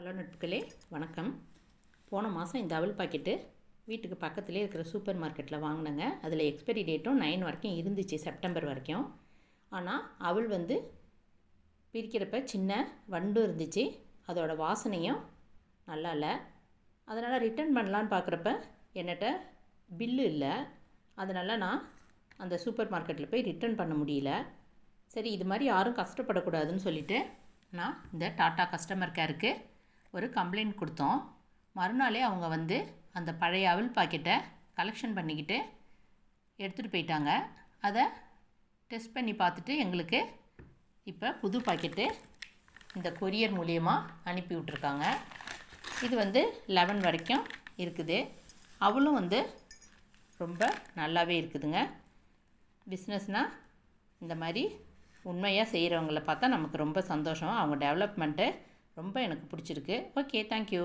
Hello நட்புகளே வணக்கம். போன மாதம் இந்த அவல் பாக்கெட்டு வீட்டுக்கு பக்கத்துலேயே இருக்கிற சூப்பர் மார்க்கெட்டில் வாங்கினேங்க. அதில் எக்ஸ்பைரி டேட்டும் நைன் வரைக்கும் இருந்துச்சு செப்டம்பர் வரைக்கும். ஆனால் அவள் வந்து பிரிக்கிறப்ப சின்ன வண்டும் இருந்துச்சு. அதோட வாசனையும் நல்லா இல்லை. அதனால் ரிட்டர்ன் பண்ணலான்னு பார்க்குறப்ப என்னட்ட பில்லு இல்லை. அதனால் நான் அந்த சூப்பர் மார்க்கெட்டில் போய் ரிட்டர்ன் பண்ண முடியல. சரி இது மாதிரி யாரும் கஷ்டப்படக்கூடாதுன்னு சொல்லிட்டு நான் இந்த டாட்டா கஸ்டமர் கேருக்கு ஒரு கம்ப்ளைண்ட் கொடுத்தோம். மறுநாளே அவங்க வந்து அந்த பழைய அவல் பாக்கெட்டை கலெக்ஷன் பண்ணிக்கிட்டு எடுத்துகிட்டு போயிட்டாங்க. அதை டெஸ்ட் பண்ணி பார்த்துட்டு எங்களுக்கு இப்போ புது பாக்கெட்டு இந்த கொரியர் மூலியமாக அனுப்பி விட்ருக்காங்க இது வந்து லெவன் வரைக்கும் இருக்குது. அவளும் வந்து ரொம்ப நல்லாவே இருக்குதுங்க. பிஸ்னஸ்னால் இந்த மாதிரி உண்மையாக செய்கிறவங்கள பார்த்தா நமக்கு ரொம்ப சந்தோஷம். அவங்க டெவலப்மெண்ட்டு ரொம்ப எனக்கு பிடிச்சிருக்கு. Okay thank you